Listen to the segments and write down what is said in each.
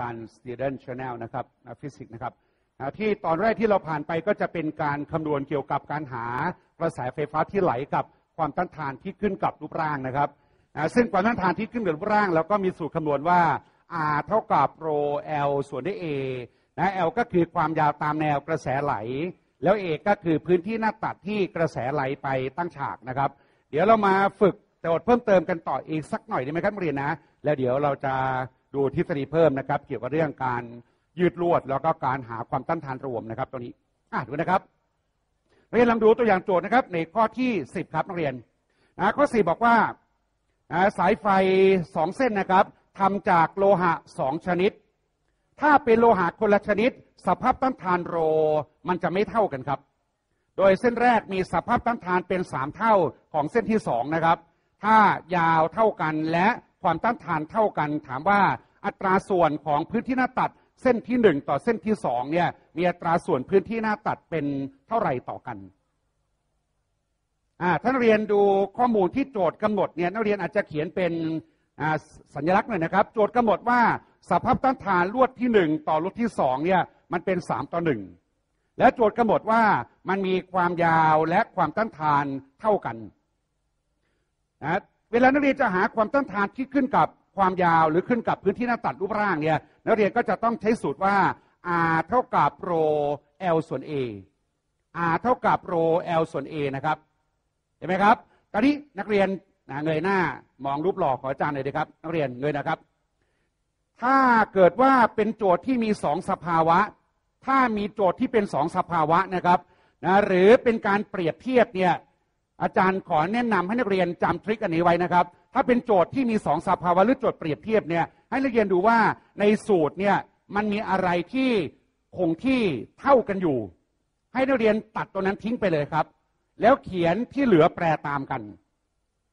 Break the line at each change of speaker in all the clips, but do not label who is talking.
การ Student Channel นะครับฟิสิกส์นะครับที่ตอนแรกที่เราผ่านไปก็จะเป็นการคำนวณเกี่ยวกับการหากระแสไฟฟ้าที่ไหลกับความต้านทานที่ขึ้นกับรูปร่างนะครับซึ่งความต้านทานที่ขึ้นกับรูปร่างเราก็มีสูตรคำนวณว่า R เท่ากับ ρ L ส่วนด้วย A นะ L ก็คือความยาวตามแนวกระแสไหล แล้ว A ก็คือพื้นที่หน้าตัดที่กระแสไหลไปตั้งฉากนะครับ เดี๋ยวเรามาฝึกโจทย์เพิ่มเติมกันต่ออีกสักหน่อยได้ไหมครับเรียนนะ แล้วเดี๋ยวเราจะ ดูทฤษฎีเพิ่มนะครับ เกี่ยวกับเรื่องการยืดลวด แล้วก็การหาความต้านทานรวมนะครับตรงนี้อะดูนะครับนักเรียนลองดูตัวอย่างโจทย์นะครับ ในข้อที่ 10 ครับนักเรียนนะข้อ 4 บอกว่าสายไฟสองเส้นนะครับทำจากโลหะสองชนิด ถ้าเป็นโลหะคนละชนิด สภาพต้านทานโรมันจะไม่เท่ากันครับ โดยเส้นแรกมีสภาพต้านทานเป็น 3 เท่าของเส้นที่ 2 นะครับ ถ้ายาวเท่ากันและความต้านทานเท่ากัน ถามว่า อัตราส่วนของพื้นที่หน้าตัดเส้นที่ 1 ต่อเส้นที่ 2 เนี่ย มีอัตราส่วนพื้นที่หน้าตัดเป็นเท่าไหร่ต่อกันอ่าถ้านเรียนดูข้อมูลที่โจทย์กำหนดเนี่ยนักเรียนอาจจะเขียนเป็นอ่าสัญลักษณ์หน่อยนะครับ โจทย์กำหนดว่าสภาพต้านทานลวดที่ 1 ต่อลวดที่2เนี่ยมันเป็น 3 ต่อ 1 และโจทย์กำหนดว่ามันมีความยาวและความต้านทานเท่ากันนะเวลานักเรียนจะหาความต้านทานที่ขึ้นกับ ความยาวหรือขึ้นกับพื้นที่หน้าตัดรูปร่างเนี่ยนักเรียนก็จะต้องใช้สูตรว่า r เท่ากับ ρ l ส่วน a r เท่ากับ ρ l ส่วน a นะครับเห็นไหมครับตอนนี้นักเรียนนะเงยหน้ามองรูปหล่อของอาจารย์เลยดีครับ นักเรียนเงยนะครับ ถ้าเกิดว่าเป็นโจทย์ที่มีสองสภาวะ ถ้ามีโจทย์ที่เป็นสองสภาวะนะครับนะหรือเป็นการเปรียบเทียบเนี่ยอาจารย์ขอแนะนำให้นักเรียนจำทริคอันนี้ไว้นะครับ ถ้าเป็นโจทย์ที่มีสองสภาวะหรือโจทย์เปรียบเทียบเนี่ยให้นักเรียนดูว่าในสูตรเนี่ยมันมีอะไรที่คงที่เท่ากันอยู่ ให้นักเรียนตัดตัวนั้นทิ้งไปเลยครับ แล้วเขียนที่เหลือแปรตามกัน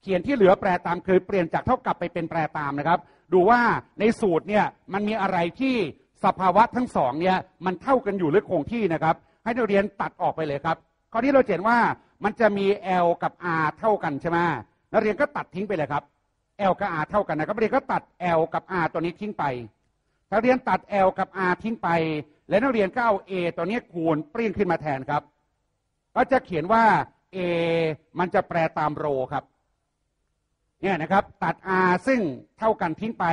เขียนที่เหลือแปรตามคือเปลี่ยนจากเท่ากับไปเป็นแปรตามนะครับ ดูว่าในสูตรเนี่ยมันมีอะไรที่สภาวะทั้งสองเนี่ยมันเท่ากันอยู่หรือคงที่นะครับ ให้นักเรียนตัดออกไปเลยครับข้อที่เราเห็นว่ามันจะมี L กับ R เท่ากันใช่ไหม นักเรียนก็ตัดทิ้งไปเลยครับ L กับ R เท่ากันนะครับนักเรียนก็ตัด L กับ R ตัวนี้ทิ้งไป นักเรียนตัด L กับ R ทิ้งไป และนักเรียนก็เอา A ตัวนี้คูณเปรี้ยงขึ้นมาแทนครับ ก็จะเขียนว่า A มันจะแปลตามโรครับ เนี่ยนะครับ ตัด R ซึ่งเท่ากันทิ้งไป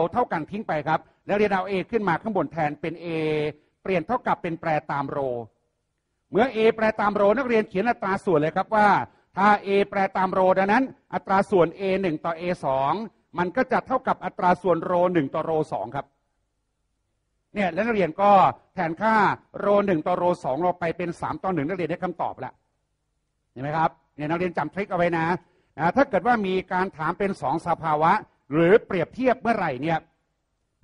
L เท่ากันทิ้งไปครับ แล้วเรียนเอา A ขึ้นมาข้างบนแทนเป็น A เปลี่ยนเท่ากับเป็นแปรตามโร เมื่อ A แปรตามโรนักเรียนเขียนอัตราส่วนเลยครับว่า ถ้า A แปรตามโรดังนั้น อัตราส่วน A 1ต่อ A 2มันก็จะเท่ากับอัตราส่วนโร1ต่อโร2ครับเนี่ยแล้วนักเรียนก็แทนค่าโร1ต่อโร2เราไปเป็น 3ต่อ1นักเรียนได้คำตอบแล้วเห็นไหมครับเนี่ยนักเรียนจำทริคเอาไว้นะนะถ้าเกิดว่ามีการถามเป็นสองสภาวะ หรือเปรียบเทียบเมื่อไหร่เนี่ย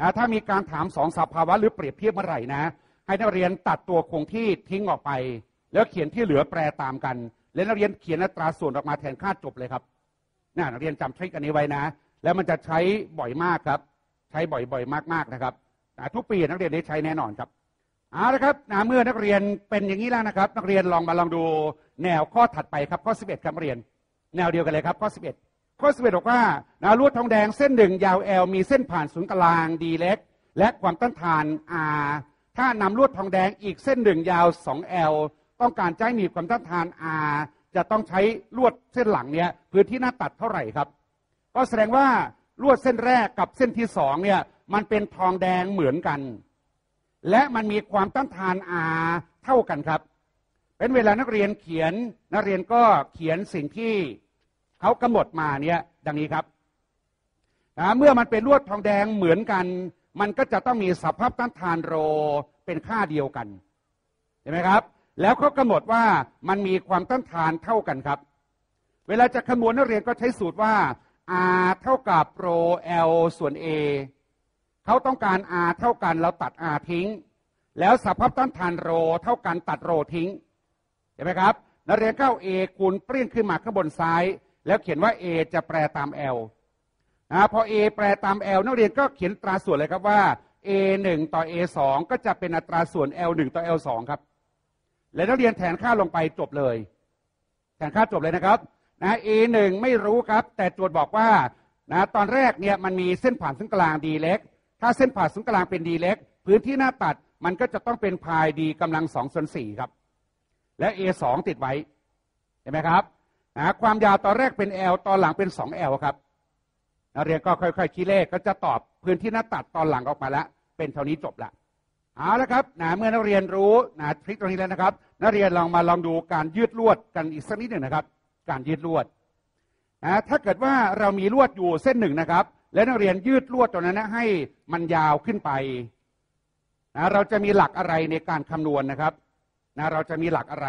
นะถ้ามีการถามสองสภาวะ หรือเปรียบเทียบเมื่อไหร่นะ ให้นักเรียนตัดตัวคงที่ทิ้งออกไป แล้วเขียนที่เหลือแปรตามกัน และนักเรียนเขียนอัตราส่วนออกมาแทนค่าจบเลยครับนะนักเรียนจำทริคอันนี้ไว้นะ แล้วมันจะใช้บ่อยมากครับ ใช้บ่อยๆมากๆนะครับนะทุกปีนักเรียนได้ใช้แน่นอนครับเอาละครับนะเมื่อนักเรียนเป็นอย่างนี้แล้วนะครับ นักเรียนลองมาลองดูแนวข้อถัดไปครับข้อ 11ครับนักเรียน แนวเดียวกันเลยครับข้อ 11 ข้อ 11 บอกว่านะลวดทองแดงเส้นหนึ่งยาว L มีเส้นผ่านศูนย์กลางดีเล็ก และความต้านทาน R ถ้านำลวดทองแดงอีกเส้นหนึ่งยาว 2L ต้องการใช้มีบความต้านทาน R จะต้องใช้ลวดเส้นหลังเนี้ยพื้นที่หน้าตัดเท่าไหร่ครับ ก็แสดงว่าลวดเส้นแรกกับเส้นที่สองเนี่ยมันเป็นทองแดงเหมือนกัน และมันมีความต้านทาน R เท่ากันครับ เป็นเวลานักเรียนเขียนนักเรียนก็เขียนสิ่งที่เขากำหนดมาเนี่ยดังนี้ครับนะเมื่อมันเป็นลวดทองแดงเหมือนกัน มันก็จะต้องมีสภาพต้านทานโรเป็นค่าเดียวกันเห็นไหมครับ แล้วเขากำหนดว่ามันมีความต้านทานเท่ากันครับ เวลาจะคำนวณนักเรียนก็ใช้สูตรว่า r เท่ากับโร l ส่วน a เขาต้องการ r เท่ากันเราตัด r ทิ้ง แล้วสภาพต้านทานโรเท่ากันตัดโรทิ้งเห็นไหมครับ นักเรียนเข้า A คูณเปรี้ยงขึ้นมาข้างบนซ้าย แล้วเขียนว่า A จะแปลตาม L นะพอ A แปลตาม L นักเรียนก็เขียนตราส่วนเลยครับว่า A 1ต่อ A 2ก็จะเป็นอัตราส่วน L 1ต่อ L 2ครับ และนักเรียนแทนค่าลงไปจบเลย แทนค่าจบเลยนะครับนะ A 1ไม่รู้ครับ แต่โจทย์บอกว่านะตอนแรกเนี่ยมันมีเส้นผ่านศูนย์กลางดีเล็ก ถ้าเส้นผ่านศูนย์กลางเป็นดีเล็ก พื้นที่หน้าตัดมันก็จะต้องเป็นพายดีกำลังสองส่วนสี่ครับ และ A2 ติดไว้เห็นไหมครับนะความยาวตอนแรกเป็น L ตอนหลังเป็น 2L ครับนักเรียนก็ค่อยๆคิดเลขก็จะตอบพื้นที่หน้าตัดตอนหลังออกมาแล้วเป็นเท่านี้จบละ เอาละครับนะเมื่อนักเรียนรู้นะทริคตรงนี้แล้วนะครับ นักเรียนลองมาลองดูการยืดลวดกันอีกสักนิดหนึ่งนะครับ การยืดลวดนะถ้าเกิดว่าเรามีลวดอยู่เส้นหนึ่งนะครับ และนักเรียนยืดลวดตัวนั้นนะให้มันยาวขึ้นไปนะเราจะมีหลักอะไรในการคำนวณนะครับนะเราจะมีหลักอะไร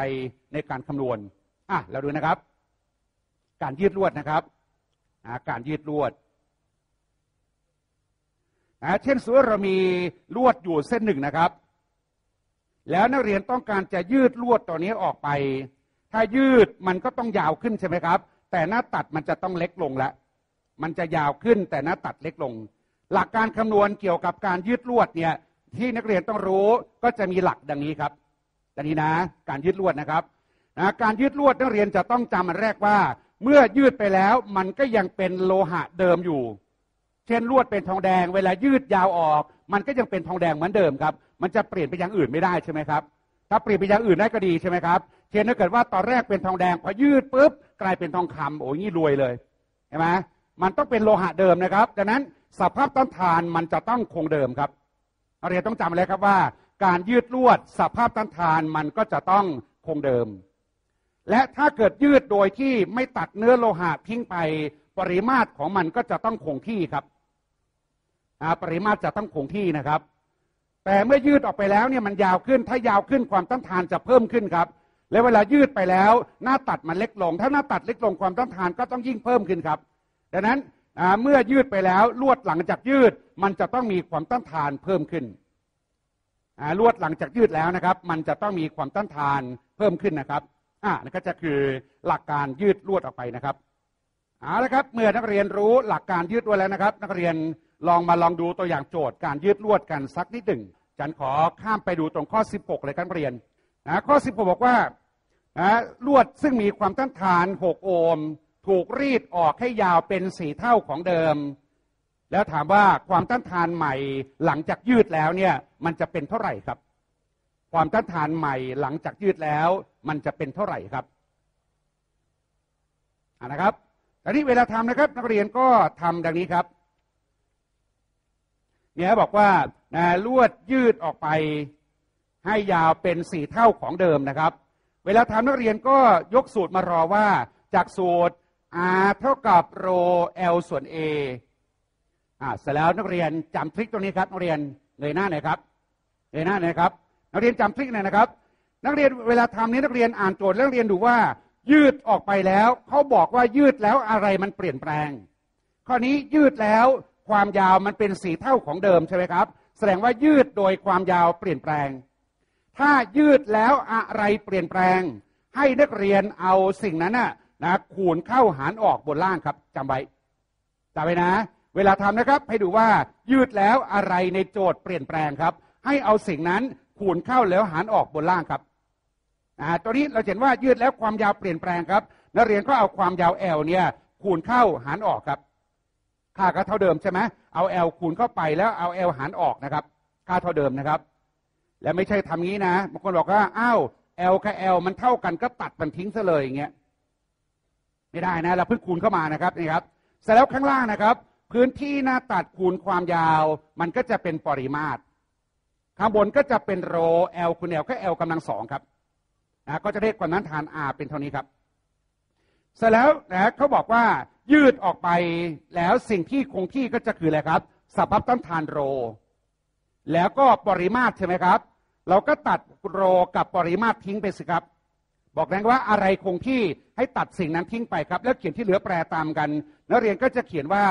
ในการคำนวณอะเราดูนะครับ การยืดลวดนะครับนะการยืดลวด นะเช่นสมมติเรามีลวดอยู่เส้นหนึ่งนะครับ แล้วนักเรียนต้องการจะยืดลวดตัวนี้ออกไป ถ้ายืดมันก็ต้องยาวขึ้นใช่ไหมครับ แต่หน้าตัดมันจะต้องเล็กลงแล้วมันจะยาวขึ้นแต่หน้าตัดเล็กลง หลักการคำนวณเกี่ยวกับการยืดลวดเนี่ยที่นักเรียนต้องรู้ก็จะมีหลักดังนี้ครับดังนี้นะการยืดลวดนะครับนะการยืดลวดนักเรียนจะต้องจำอันแรกว่า เมื่อยืดไปแล้วมันก็ยังเป็นโลหะเดิมอยู่ เช่นลวดเป็นทองแดง เวลายืดยาวออก มันก็ยังเป็นทองแดงเหมือนเดิมครับ มันจะเปลี่ยนไปอย่างอื่นไม่ได้ใช่ไหมครับ ถ้าเปลี่ยนไปอย่างอื่นได้ก็ดีใช่ไหมครับเช่นถ้าเกิดว่าตอนแรกเป็นทองแดงพอยืดปุ๊บกลายเป็นทองคำโอ้ยนี่รวยเลยใช่ไหมมันต้องเป็นโลหะเดิมนะครับดังนั้นสภาพต้านทานมันจะต้องคงเดิมครับเรียนต้องจำเลยครับว่า การยืดลวดสภาพต้านทานมันก็จะต้องคงเดิม และถ้าเกิดยืดโดยที่ไม่ตัดเนื้อโลหะทิ้งไปปริมาตรของมันก็จะต้องคงที่ครับ ปริมาตรจะต้องคงที่นะครับ แต่เมื่อยืดออกไปแล้วเนี่ยมันยาวขึ้นถ้ายาวขึ้นความต้านทานจะเพิ่มขึ้นครับ และเวลายืดไปแล้วหน้าตัดมันเล็กลง ถ้าหน้าตัดเล็กลงความต้านทานก็ต้องยิ่งเพิ่มขึ้นครับดังนั้นเมื่อยืดไปแล้วลวดหลังจากยืดมันจะต้องมีความต้านทานเพิ่มขึ้นลวดหลังจากยืดแล้วนะครับ มันจะต้องมีความต้านทานเพิ่มขึ้นนะครับอ่านั่นก็จะคือหลักการยืดลวดออกไปนะครับ เอาละครับเมื่อนักเรียนรู้หลักการยืดลวดแล้วนะครับ นักเรียนลองมาลองดูตัวอย่างโจทย์ การยืดลวดกันสักนิดหนึ่งจันขอข้ามไปดูตรงข้อ 16 เลยครับเรียนนะข้อ 16 บอกว่านะลวดซึ่งมีความต้านทาน 6 โอห์มถูกรีดออกให้ยาวเป็นสี่เท่าของเดิม แล้วถามว่าความต้านทานใหม่หลังจากยืดแล้วเนี่ยมันจะเป็นเท่าไหร่ครับ ความต้านทานใหม่หลังจากยืดแล้ว มันจะเป็นเท่าไหร่ครับนะครับ อันนี้เวลาทำนะครับ นักเรียนก็ทำดังนี้ครับ เนี่ยบอกว่าลวดยืดออกไปให้ยาวเป็นสี่เท่าของเดิมนะครับ เวลาทำนักเรียนก็ยกสูตรมารอว่า จากสูตร r เท่ากับโร l ส่วน a อ่าเสร็จแล้วนักเรียนจำทริคตรงนี้ครับนักเรียนเงยหน้าหน่อยครับเงยหน้าหน่อยครับ นักเรียนจำทริคหน่อยนะครับ นักเรียนเวลาทำนี้นักเรียนอ่านโจทย์แล้วเรียนดูว่า ยืดออกไปแล้วเขาบอกว่ายืดแล้วอะไรมันเปลี่ยนแปลง ข้อนี้ยืดแล้วความยาวมันเป็นสีเท่าของเดิมใช่ไหมครับ แสดงว่ายืดโดยความยาวเปลี่ยนแปลง ถ้ายืดแล้วอะไรเปลี่ยนแปลง ให้นักเรียนเอาสิ่งนั้นนะนะคูณเข้าหารออกบนล่างครับจำไว้จำไว้นะ เวลาทำนะครับ ให้ดูว่ายืดแล้วอะไรในโจทย์เปลี่ยนแปลงครับ ให้เอาสิ่งนั้นคูณเข้าแล้วหารออกบนล่างครับ อ่าตัวนี้เราเห็นว่ายืดแล้วความยาวเปลี่ยนแปลงครับ นักเรียนก็เอาความยาว L เนี่ยคูณเข้าหารออกครับ ค่าก็เท่าเดิมใช่ไหมเอา L คูณเข้าไปแล้วเอา L หารออกนะครับ ค่าเท่าเดิมนะครับ และไม่ใช่ทำงี้นะบางคนบอกว่าอ้าว L กับ L มันเท่ากันก็ตัดมันทิ้งซะเลยอย่างเงี้ยไม่ได้นะเราเพิ่งคูณเข้ามานะครับนี่ครับเสร็จแล้วข้างล่างนะครับ พื้นที่หน้าตัดคูณความยาว มันก็จะเป็นปริมาตรข้างบนก็จะเป็นโร L คูณ L ก็ L กำลังสองครับ นะก็จะได้ควานั้นฐาน R เป็นเท่านี้ครับเสร็จแล้วนะเขาบอกว่ายืดออกไปแล้วสิ่งที่คงที่ก็จะคืออะไรครับสภาพต้นทานโร แล้วก็ปริมาตรใช่ไหมครับ เราก็ตัดโรกับปริมาตรทิ้งไปสิครับ บอกแรงว่าอะไรคงที่ให้ตัดสิ่งนั้นทิ้งไปครับ แล้วเขียนที่เหลือแปรตามกันนักเรียนก็จะเขียนว่า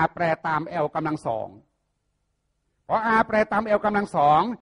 r แปรตาม l กำลังสองพอ r แปรตาม l กำลังสอง